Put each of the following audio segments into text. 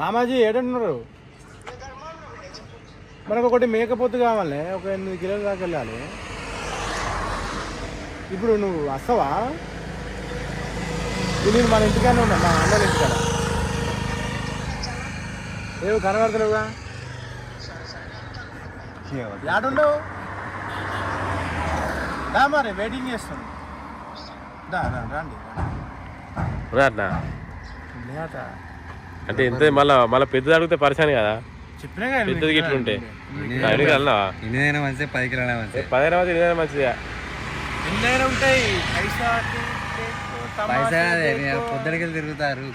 మామాజీ ఏడున్నారు? మనకు ఒకటి మేకపోతు కావాలి ఒక ఎనిమిది కిలోల దాకా వెళ్ళాలి. ఇప్పుడు నువ్వు వస్తావా? నేను మన ఇంటికానే ఉన్నా మా అన్నల ఇంటికాడ. ఏవి కనబడతలేవుగా? ఏడుండవు దా మరి వెయిటింగ్ చేస్తాను రా, రండి లేట అంటే ఎంత మళ్ళా మళ్ళీ పెద్దది అడిగితే పరిశాని కదా? కదా పెద్దది. గిట్లు ఉంటే అడిగి మంచిదే పైకి రానా మంచిదే పదిహేను మంది ఇరవై మంచిదిగా ఎన్నైనా ఉంటాయి. పైసా. పొద్దుడికి తిరుగుతారు.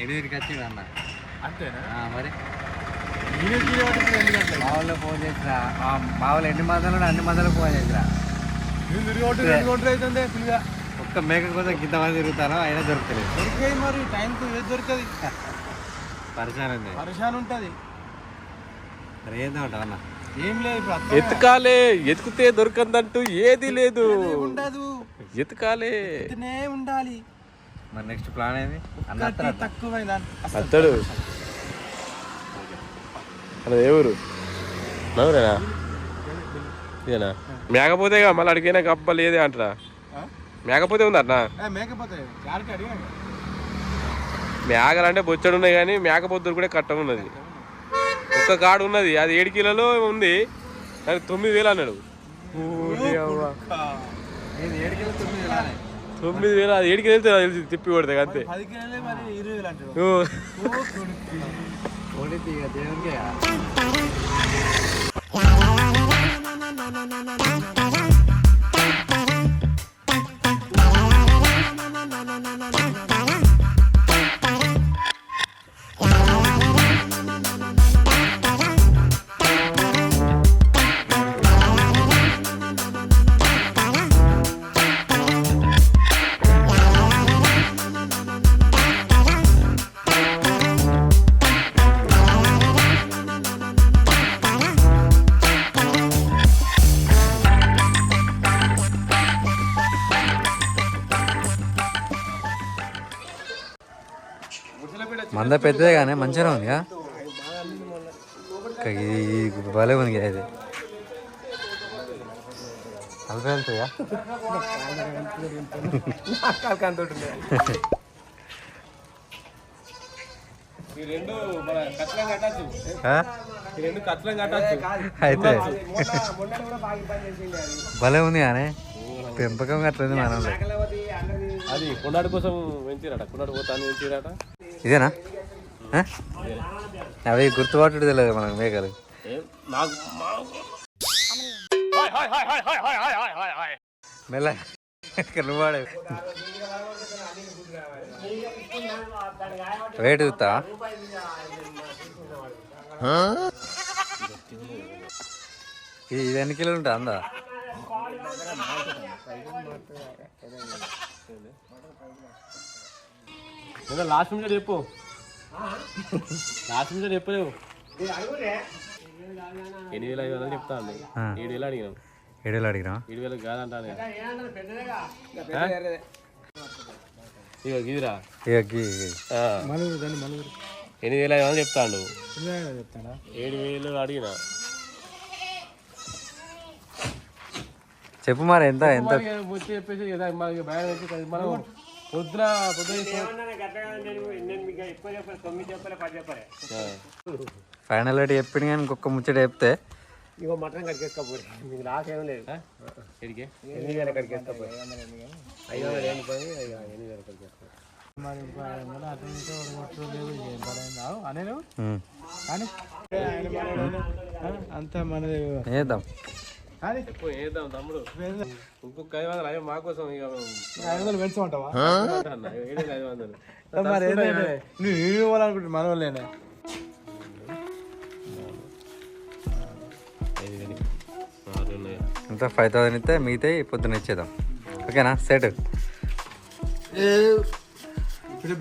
ఎనిమిదికి అన్న. అంతేనా? మరి? ఫోన్ చేసిన మా వాళ్ళు ఎన్ని మందులు అన్ని మందులు ఫోన్ చేసిన ఒక్క మేక కోసం ఇంత మంది తిరుగుతాను అయినా దొరకలేదు దొరికాయి మరి టైంకి దొరకదు ఉంది పరిశాన్ ఉంటుంది. ఏం లేదు. ఎత్తుకాలే ఎతికితే దొరకందంటూ ఏది లేదు. ఉండదు. ఎత్తుకాలే. ఇతనే ఉండాలి. మరి నెక్స్ట్ ప్లాన్ ఏంది? తక్కువైందా అత్తడు. అది ఎవరు నవ్వురేనా ఇదేనా? మేకపోతే మళ్ళీ అడిగినా గబ్బ లేదే అంటారా మేకపోతే ఉంది అట్నా మేకపోతే. మేకలు అంటే బొచ్చడు ఉన్నాయి కానీ మేకపోతే కూడా కట్టం ఉన్నది. ఒక్క కాడు ఉన్నది. అది ఏడు కిలోలో ఉంది. దానికి తొమ్మిది వేలు అన్నాడు. తొమ్మిది వేలు అది ఏడు కిలో తెలిసి తిప్పి కొడితే అంతే. మంద పెద్దదే కానీ మంచిగా ఉంది ఇది భలే ఉంది ఇది. వెళ్తాయా? కట్టచ్చు అయితే. భలే ఉంది కానీ పెంపకం అట్లేదు మనం అది కొన్నాడు కోసం పెంచిరాట కొన్నాడు పోతాను పెంచిరాట. ఇదేనా? అవి గుర్తుపట్టుడు తెలియదు మనకు మేకలు. మెల్ల ఇక్కడ నువ్వు వాడే వెయిట్ చూస్తా ఇది ఎన్ని కిలోలు ఉంటుంది అందా? ఏదో లాస్ట్ మినిట్ చెప్పు. లాస్ట్ మినిట్ చెప్పలేవు. ఎనిమిది వేల ఐదు వందలు చెప్తా అండి. ఏడు వేలు అడిగినాం. ఏడు వేలు అడిగినా ఏడు వేలకు కాదంటాను ఇక గిదిరా. ఇక ఎనిమిది వేల ఐదు వందలు చెప్తాండు. ఏడు వేలు అడిగిన. చెప్పు మరి ఎంత ఎంత? వచ్చి చెప్పేసి మనం పొద్దున. ఫైనల్ రేట్ చెప్పింది కానీ ఇంకొక ముచ్చట చెప్తే. ఇగో మటన్ కడిగేసుకోపోయి. మీకు లాస్ ఏం లేదు? ఎడికి? ఎనిమిది వేల కడిగేసుకోపోయి. ఐదు వందలు ఏం పోయి ఎనిమిది వేల కడిగేసుకో మరి అటు ఇటు లేదు. కానీ? అంతా మనది ఏద్దాం తమ్ముడు. ఇంకొక ఐదు వందలు అయ్యో మా కోసం ఇక ఐదు వందలు పెంచమంటావా? ఐదు వందలు మరి నువ్వు ఇవ్వాలనుకుంటున్నా మన వాళ్ళేనా ఫైవ్ థౌసండ్ ఇస్తే మిగతా పొద్దున్న ఇచ్చేద్దాం. ఓకేనా? సెట్. ఇప్పుడు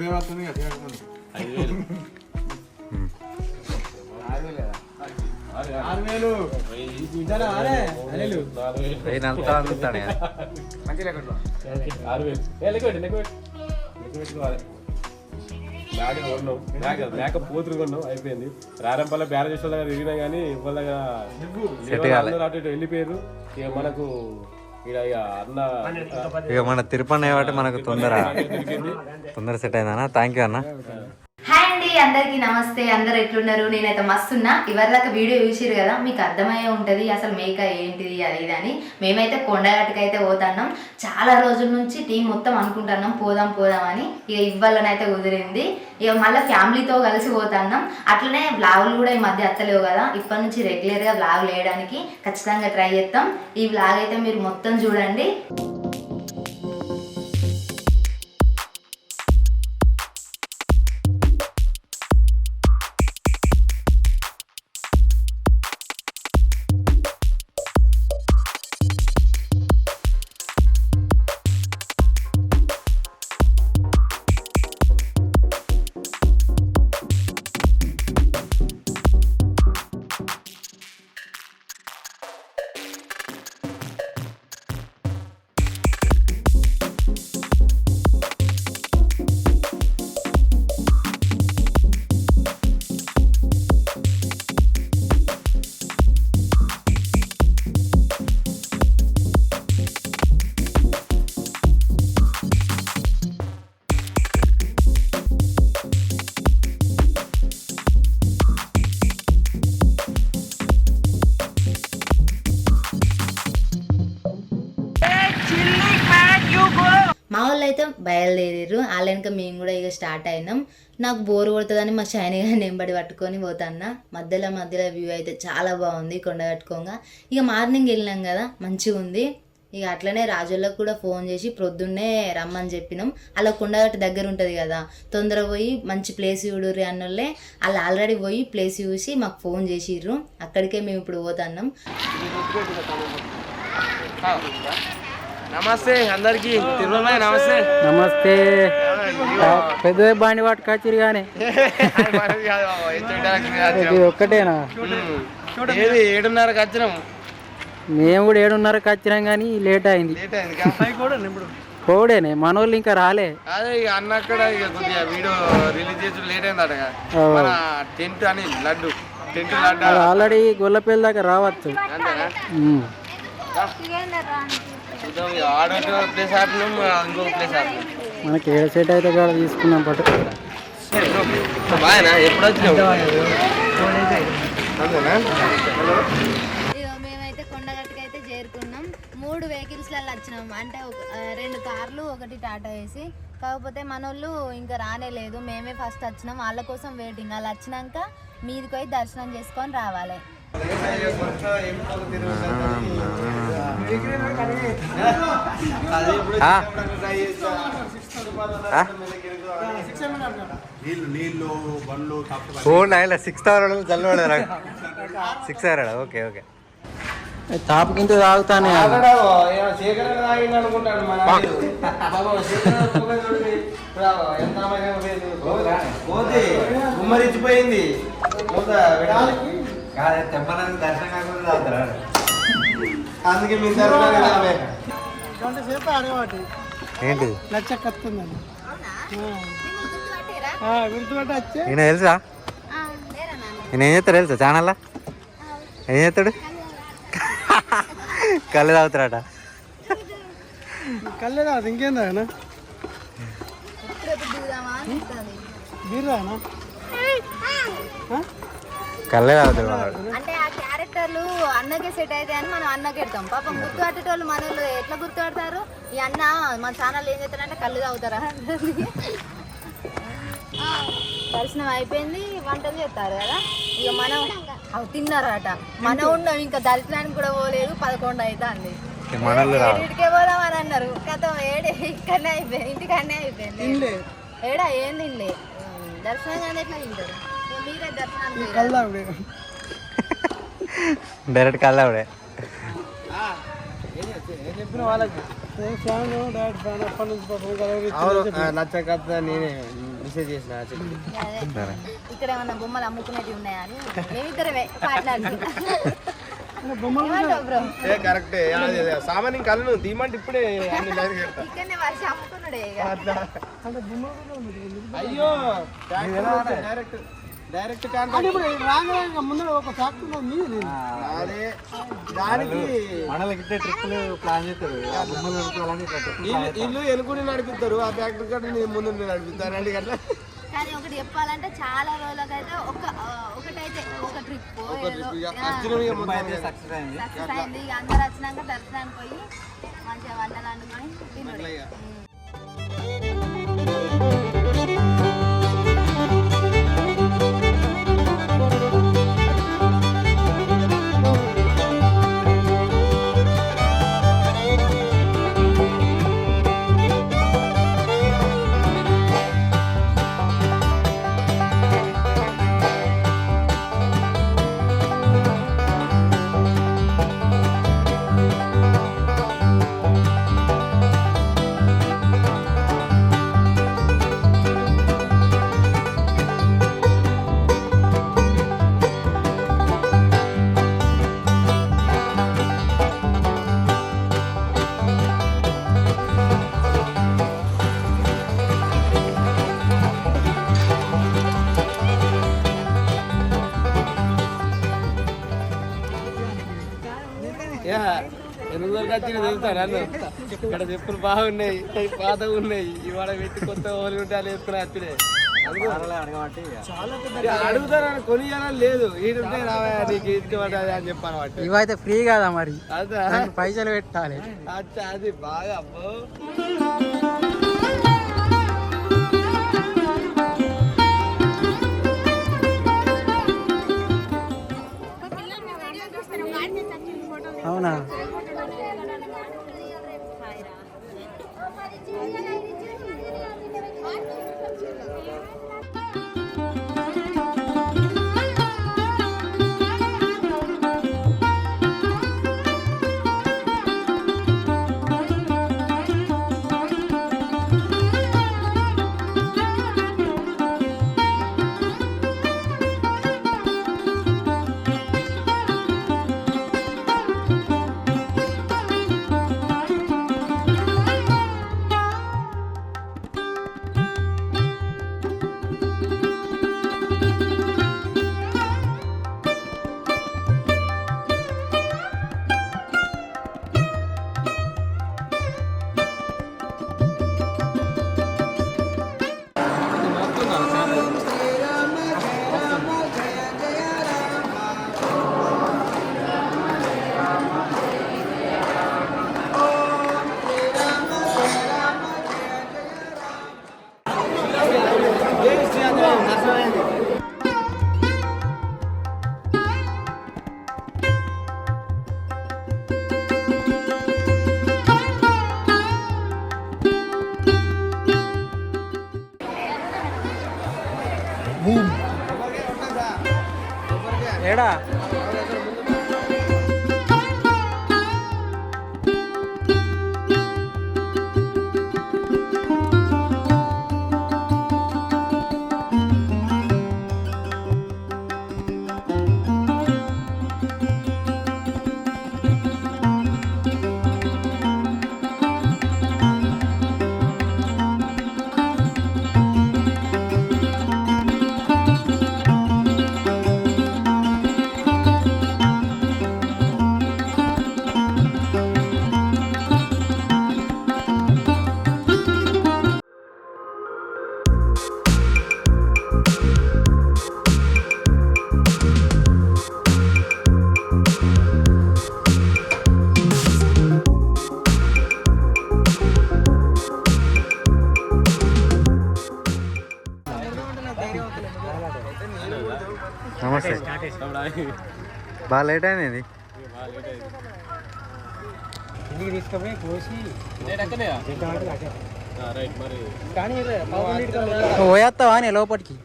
మేక పోతురు కొన్నాం. అయిపోయింది. రారంపల్ల బ్యారేజ్ చేసిన దగ్గర తిరిగినా కానీ ఇవాళ అందరూ అటు ఇటు వెళ్ళిపోయారు. ఇక మనకు ఇక ఇక అన్న ఇక మన తిరుపతి కాబట్టి మనకు తొందర. తొందర సెట్ అయిందన్న. థ్యాంక్ యూ అన్న. అండి అందరికీ నమస్తే అందరు ఎట్లున్నారు? నేనైతే మస్తున్నా. ఇవరిదాకా వీడియో చూసిరు కదా మీకు అర్థమయ్యే ఉంటుంది అసలు మేక ఏంటిది అది ఇది అని. మేమైతే కొండగట్టుకు అయితే పోతున్నాం. చాలా రోజుల నుంచి టీం మొత్తం అనుకుంటున్నాం పోదాం పోదాం అని. ఇక ఇవ్వాలనైతే కుదిరింది. ఇక మళ్ళీ ఫ్యామిలీతో కలిసి పోతున్నాం. అట్లనే బ్లాగులు కూడా ఈ మధ్య అత్తలేవు కదా. ఇప్పటి నుంచి రెగ్యులర్గా బ్లాగులు వేయడానికి ఖచ్చితంగా ట్రై చేస్తాం. ఈ బ్లాగ్ అయితే మీరు మొత్తం చూడండి. బయలుదేరారు వాళ్ళ వెనక మేము కూడా ఇక స్టార్ట్ అయినాం. నాకు బోర్ కొడుతుందని మా షైనీ గారిని పట్టుకొని పోతాన్న. మధ్యలో మధ్యలో వ్యూ అయితే చాలా బాగుంది కొండ కట్టుకోగా. ఇక మార్నింగ్ వెళ్ళినాం కదా మంచిగా ఉంది. ఇక అట్లనే రాజులకు కూడా ఫోన్ చేసి ప్రొద్దున్నే రమ్మని చెప్పినాం. అలా కొండగట్టు దగ్గర ఉంటుంది కదా తొందర పోయి మంచి ప్లేస్ చూడుర్రి అన్నోళ్ళే. వాళ్ళు ఆల్రెడీ పోయి ప్లేస్ చూసి మాకు ఫోన్ చేసిర్రు. అక్కడికే మేము ఇప్పుడు పోతున్నాం. నమస్తే అందరికి. నమస్తే. నమస్తే. పెద్ద బండి పట్టుకొచ్చిరు కానీ ఇది ఒక్కటేనా? ఏది ఏడున్నరకు వచ్చినాం? మేము కూడా ఏడున్నరకు వచ్చినాం కానీ లేట్ అయింది. కోడేనే మనోళ్ళు ఇంకా రాలే. అదే ఇక అన్న అక్కడ ఇక కొద్దిగా వీడియో రిలీజ్ చేసి లేట్ అయిందట మన టెంట్ అని లడ్డు. టెంట్ లడ్డు. అది ఆల్రెడీ గొల్లపల్లి దాకా రావచ్చు. అంతేనా? ఇక ప్లేస్ మనకి ఏడ సెట్ అయితే కాడ తీసుకున్నాం పట్టు. బాగా ఎప్పుడు వచ్చినావు? అంతేనా? ఇగో మేమైతే కొండగట్టుకు అయితే చేరుకున్నాం. మూడు వెహికల్స్లలో వచ్చినాం. అంటే రెండు కార్లు ఒకటి టాటా వేసి కాకపోతే మనోళ్ళు ఇంకా రానేలేదు మేమే ఫస్ట్ వచ్చినాం. వాళ్ళ కోసం వెయిటింగ్ వాళ్ళు వచ్చినాక మీదికి పోయి దర్శనం చేసుకొని రావాలి? ఫోన్ ఆయన సిక్స్ అవర్ చల్లవాడు సిక్స్ అవర్ ఓకే ఓకే. తాపు కింద తాగుతానే శేఖర్ అందుకే మీ తరఫున రావే. ఏంటి? లచ్చకత్తుందని గుర్తుపట్టి వచ్చే ఈయన తెలుసా? ఈయన ఏం చేస్తాడు తెలుసా? ఛానల్లా ఏం చేస్తాడు? కళ్ళు తాగుతాడట. కళ్ళే కాదు ఇంకేం తాగనా? బీర్రానా కళ్ళే వాడు అంటే ఆ క్యారెక్టర్లు అన్నకే సెట్ అయితే అని మనం అన్నకి పెడతాం పాపం గుర్తుపట్టేటోళ్ళు మనోళ్ళు ఎట్లా గుర్తుపడతారు? ఈ అన్న మన ఛానల్ ఏం చేస్తారంటే కళ్ళు తాగుతారా? దర్శనం అయిపోయింది వంటలు చేస్తారు కదా? ఇక మనం అవి తిన్నారట. మనం ఉన్నాం ఇంకా దర్శనానికి కూడా పోలేదు పదకొండు అవుతుంది ఇంటికే పోదాం అని అన్నారు. కథ ఏడే ఇక్కడనే అయిపోయింది ఇంటికనే అయిపోయింది. ఏడా ఏం తినలే? దర్శనం కానీ ఎట్లా తింటారు? డైరెక్ట్ కళ్ళు ఆవిడే నచ్చక నేనే మెసేజ్ చేసిన చెప్పి. అదే. ఇక్కడ ఏమన్నా బొమ్మలు అమ్ముకునేవి ఉన్నాయా అని? మేమిద్దరమే మాట్లాడుతున్నాం ఏమంటావు బ్రో? ఏ కరెక్టే అదే, అదే. సామాన్యం కళ్ళు తీయమంటే ఇప్పుడే. అయ్యో డైరెక్ట్ డైరెక్ట్ కాంటాక్ట్ ఇప్పుడు ముందర ఒక ఫ్యాక్టరీ ఉంది మీది అదే దానికి మనలకి ట్రిప్పులు ప్లాన్ చేస్తారు. వీళ్ళు ఎనుకుని నడిపిస్తారు. ఆ ఫ్యాక్టరీ కాడ నేను ముందు నడిపిస్తానండి అట్లా కానీ ఒకటి చెప్పాలంటే చాలా రోజులకైతే ఒక ఒకటైతే ఒక ట్రిప్ సక్సెస్ అయింది. అందరు వచ్చినాక దర్శనానికి పోయి మంచిగా వంటలు వండుకొని. తెలుస్తాను అన్న? ఇక్కడ చెప్పులు బాగున్నాయి పాత ఉన్నాయి. ఇవాళ పెట్టి కొత్త ఓలి ఉంటే వాళ్ళు వేసుకుని ఇక. అడుగుతారని కొనియాలని లేదు. ఈడుంటే రావా నీకు అని చెప్పాను వాటి ఇవైతే ఫ్రీ కాదా మరి? అదా. పైసలు పెట్టాలి. అది బాగా అబ్బో. బాగా లేట్ ఇంటికి తీసుకుపోయి కోసి కానీ పోయేస్తావా నీ లోపలికి?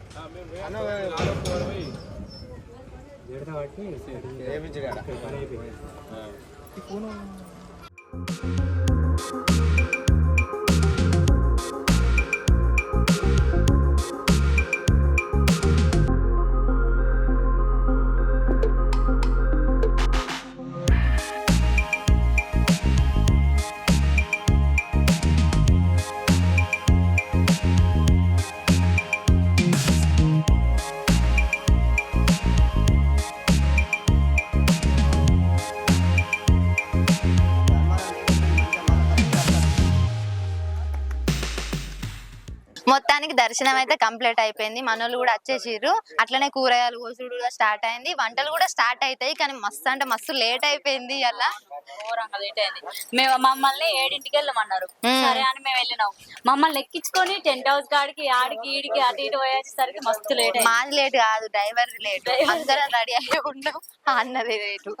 ఏమిచ్చిగాడ దర్శనం అయితే కంప్లీట్ అయిపోయింది. మనోళ్ళు కూడా వచ్చేసిర్రు. అట్లనే కూరగాయలు కోసుడు కూడా స్టార్ట్ అయింది. వంటలు కూడా స్టార్ట్ అవుతాయి కానీ మస్తు అంటే మస్తు లేట్ అయిపోయింది అలా ఘోరంగా లేట్ అయింది. మేము మమ్మల్ని ఏడింటికి వెళ్ళమన్నారు. సరే అని మేము వెళ్ళినాం. మమ్మల్ని ఎక్కించుకొని టెంట్ హౌస్ కాడికి ఆడికి ఈడికి అటు ఇటు పోయేసరికి మస్తు లేట్ మాది లేట్ కాదు. Driver late. అందరం రెడీ అయ్యి ఉన్నాం. అన్నది లేటు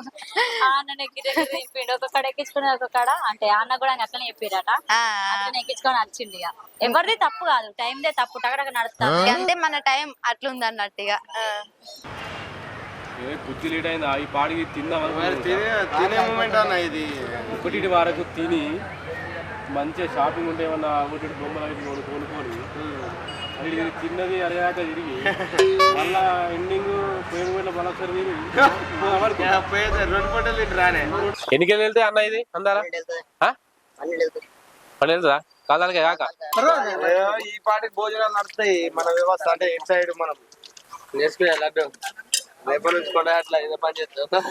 ఆ అన్న ఎక్కి దగ్గర దింపిండు ఒక కాడ ఎక్కించుకుని ఒక కాడ. అంటే అన్న కూడా అట్లనే చెప్పిరట అట్లనే ఎక్కించుకొని వచ్చిండు ఇక. ఎవరిది తప్పు కాదు. టైందే తప్పు టగడగ నడుస్తాం. అంటే మన టైం అట్లుంది అన్నట్టుగా బుద్ధి లేట్ అయింది ఈ పాడికి తిందాం. తినే తినే మూమెంట్ అన్న ఇది. ఒకటి వరకు తిని మంచిగా షాపింగ్ ఉంటే ఏమన్నా ఒకటి బొమ్మలు అవి కొనుక్కొని అది తిన్నది అరగాక తిరిగి మళ్ళా ఎండింగ్ పోయిన పోయిన మళ్ళీ ఒకసారి తిరిగి యా, పోయేది రెండు పూటలు రానే ఎన్ని కేజీలు వెళ్తే అన్న ఇది? అందారా వెళ్తుందా కాదానికే కాక. ఈ పాటికి భోజనాలు నడుస్తాయి. మన వ్యవస్థ అంటే ఇటు సైడ్ మనం? నేర్చుకునే లడ్డు. రేపటి నుంచి కూడా అట్లా ఇదే పని చేస్తాం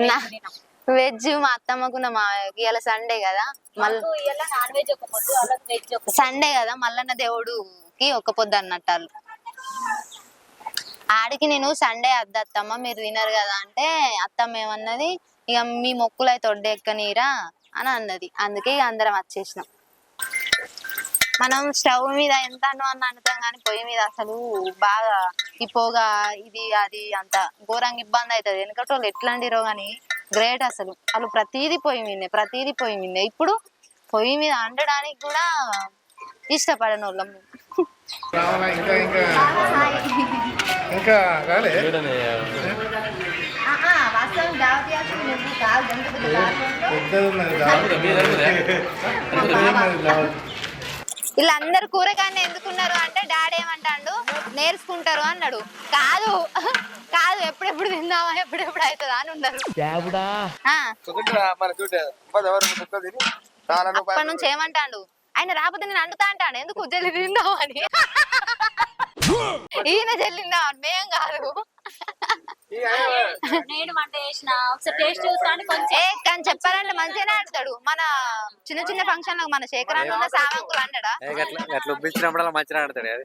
నా- వెజ్ మా అత్తమ్మకు నా మావయ్యకి ఇలా సండే కదా మళ్ళీ సండే కదా మల్లన్న దేవుడుకి ఒక పొద్దు అన్నట్టు వాళ్ళు. ఆడికి నేను సండే అద్ద అత్తమ్మ మీరు తినరు కదా అంటే అత్తమ్మ ఏమన్నది ఇక మీ మొక్కులు అయితే ఒడ్డెక్కనీరా అని అన్నది. అందుకే ఇక అందరం వచ్చేసినాం. మనం స్టవ్ మీద ఎంత అన్నం అని అనుతాం కానీ పొయ్యి మీద అసలు బాగా ఈ పొగ ఇది అది అంత ఘోరంగా ఇబ్బంది అవుతుంది ఎందుకంటే వాళ్ళు ఎట్లా అండిరో కానీ గ్రేట్ అసలు. వాళ్ళు ప్రతిదీ పొయ్యి మీదే ప్రతిదీ పొయ్యి మీదే ఇప్పుడు పొయ్యి మీద అండడానికి కూడా ఇష్టపడని వాళ్ళం. చూడని, వీళ్ళందరూ కూరగాయలు ఎందుకున్నారు అంటే డాడీ ఏమంటాడు నేర్చుకుంటారు అన్నాడు. కాదు కాదు ఎప్పుడెప్పుడు తిందామా ఎప్పుడెప్పుడు అవుతుందా అని ఉన్నారు. అప్పటి నుంచి ఏమంటాడు ఆయన రాకపోతే నేను అండుతా అంటాడు. ఎందుకు జల్లి తిందామని? ఈయన జల్లిందామని మేం కాదు. నేను వంట చేసిన. ఒకసారి టేస్ట్ చూస్తాను కొంచెం ఏ కానీ చెప్పాలంటే మంచిగానే ఆడతాడు. మన చిన్న చిన్న ఫంక్షన్లో మన శేఖరాన్ని ఉన్న సావంకులు అంటాడా? అట్లా మంచిగా ఆడతాడు అది.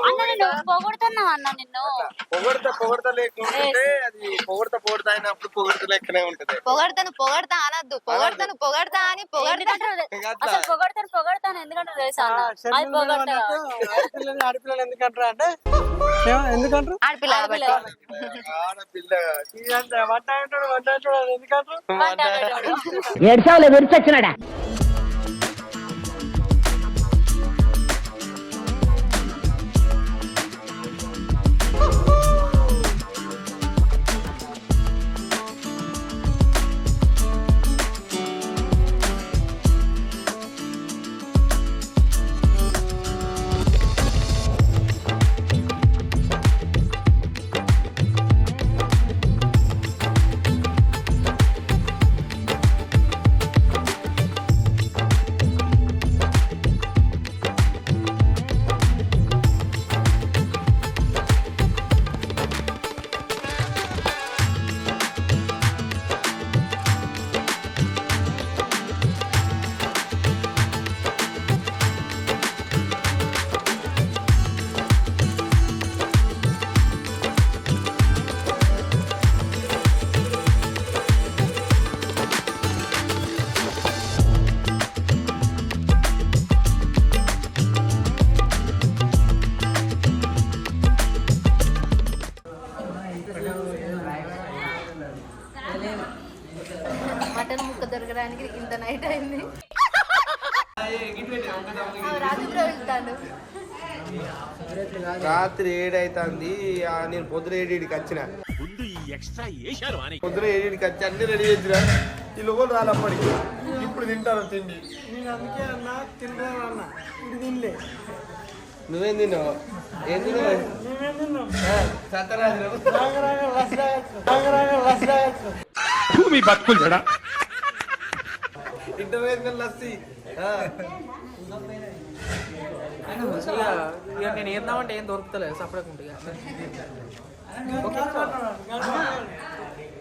అన్న నేను పొగడుతున్నావు అన్న నిన్ను. పొగడతా పొగడతా లేకుంటే అది పొగడతా పొగడతా అయినప్పుడు పొగడతా లెక్కనే ఉంటది. పొగడతాను పొగడతా అనద్దు. పొగడతాను పొగడతా అని పొగడతా. ఎందుకంటే అసలు పొగడతాను పొగడతాను ఎందుకంటే తెలుసా అన్న? అది పొగడతా ఆడపిల్లని ఆడపిల్లలు ఎందుకంటారు అంటే? ఏమో ఎందుకంటారు? ఆడపిల్ల కాబట్టి ఆడపిల్ల. ఇదంతా వంట అంటాడు వంట అంటాడు అని ఎందుకంటారు? మాట్లాడేటోడు. ఏడ్చావులే విరిచొచ్చినాడా దొరకడానికి ఇంత నైట్ అయింది. రాజు వెళ్తాడు. రాత్రి ఏడైతుంది. నేను పొద్దున ఏడికి వచ్చిన. పొద్దున ఏడికి వచ్చి అన్ని రెడీ చేసిన ఈ లోపల రాలప్పటికి. ఇప్పుడు తింటాను తిండి. నేను అందుకే అన్నా తినలేను అన్న. ఇది తినలే. నువ్వేం తిన్నావు? ఏం తిన్నావు? మేమేం తిన్నాం ఆ, సత్యరాజు రాగ రాగ లస్ తాగొచ్చు రాగ రాగ లస్ తాగొచ్చు ఇంటర్వ్యూ లస్సి. ఇక నేను ఏందామంటే ఏం దొరుకుతలేదు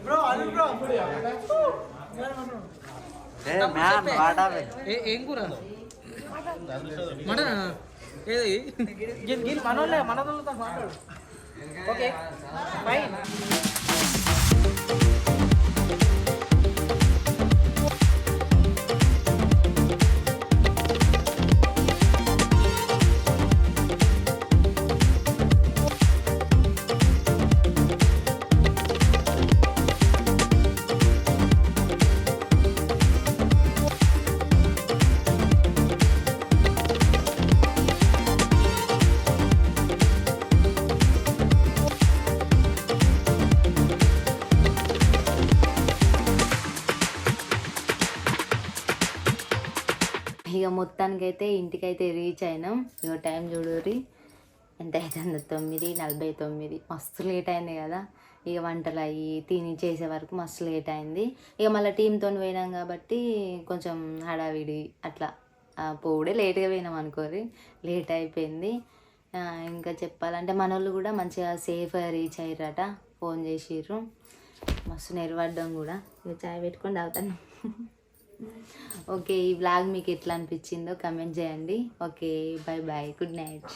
బ్రో ఏ మ్యాన్ వాడాలి ఏ- ఏం కూర? మటన్? ఏది? మనోళ్ళే మనోళ్ళతో మాట్లాడు. Okay fine. ఇక మొత్తానికైతే ఇంటికైతే రీచ్ అయినాం. ఇక టైం చూడుర్రి. ఎంత అవుతుంది తొమ్మిది నలభై తొమ్మిది. మస్తు లేట్ అయింది కదా. ఇక వంటలు అయ్యి తిని చేసే వరకు మస్తు లేట్ అయింది. ఇక మళ్ళీ టీంతో పోయినాం కాబట్టి కొంచెం హడావిడి అట్లా. పోవుడే లేట్గా పోయినాం అనుకోరి లేట్ అయిపోయింది. ఇంకా చెప్పాలంటే మన వాళ్ళు కూడా మంచిగా సేఫ్గా రీచ్ అయ్యారట ఫోన్ చేసిర్రు. మస్తు నెరవడ్డం కూడా. ఇక చాయ్ పెట్టుకొని తాగుతాను. ఓకే ఈ బ్లాగ్ మీకు ఎట్లా అనిపించిందో కమెంట్ చేయండి. Okay bye bye good night